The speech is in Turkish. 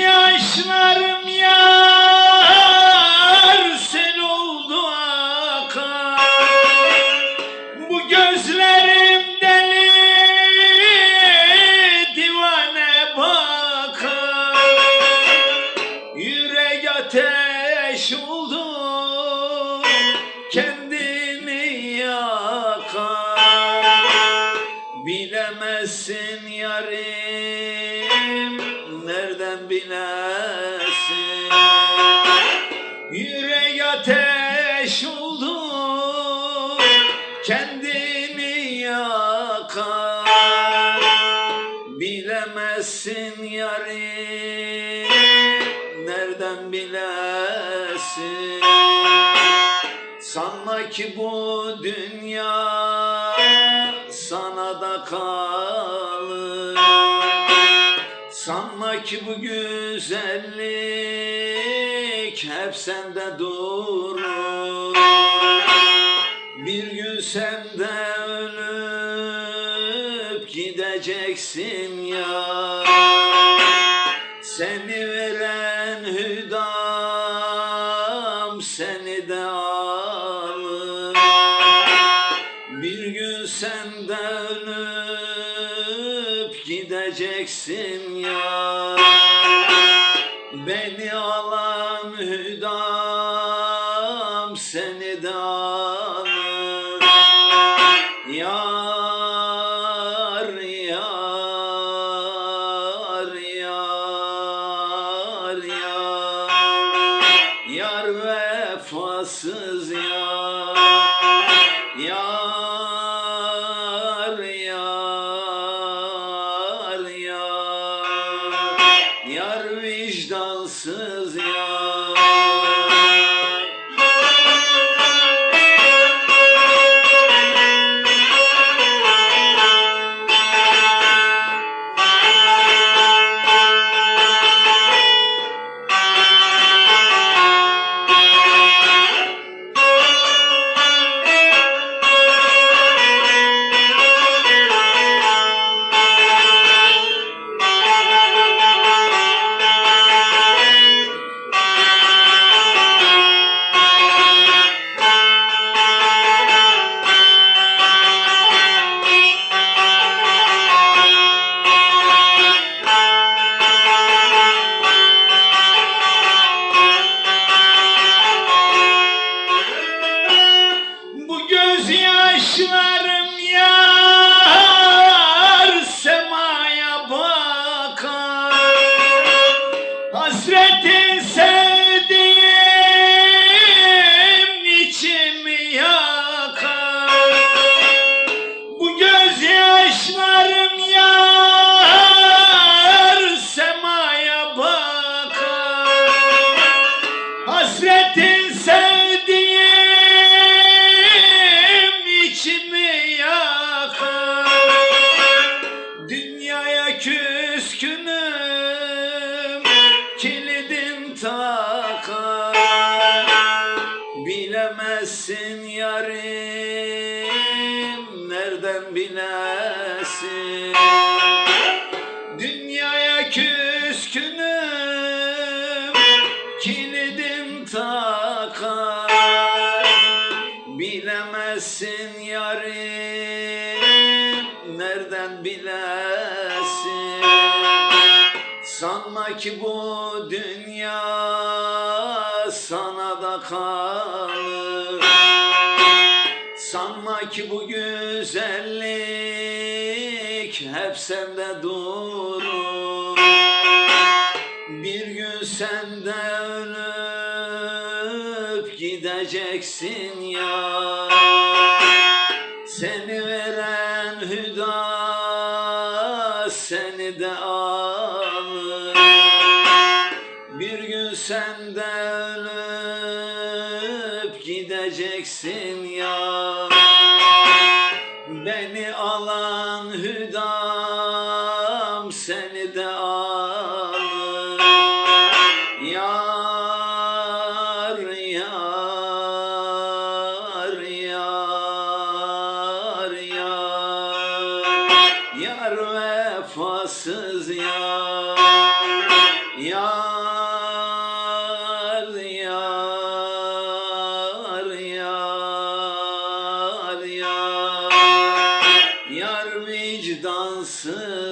Yaşlarım yar sel oldu akar. Bu gözlerim deli divane bakar. Yürek ateş oldu kendini yakar. Bilemezsin yarim bilesin Yürek ateş oldu kendini yakar. Bilemezsin yarim nereden bilesin? Sanma ki bu dünya ki bu güzellik hep sende durur. Bir gün sen de ölüp gideceksin ya. Seni veren hüdam seni de alır. Bir gün sen de ölüp gideceksin ya. Beni alan hüdam seni de alır. Yar yar yar yar. Yar vefasız yar Yar vicdansız yar küskünüm kilidim takar Bilemezsin yarim nereden bilesin? Dünyaya küskünüm kilidim takar Bilemezsin yarim nereden bilesin Sanma ki bu dünya sana da kalır. Sanma ki bu güzellik hep sende durur. Bir gün sen de ölüp gideceksin ya. Seni veren hüda seni de alır Sen de ölüp gideceksin ya. Beni alan hüdam seni de alır. Yar yar yar yar. Yar vefasız Yar yar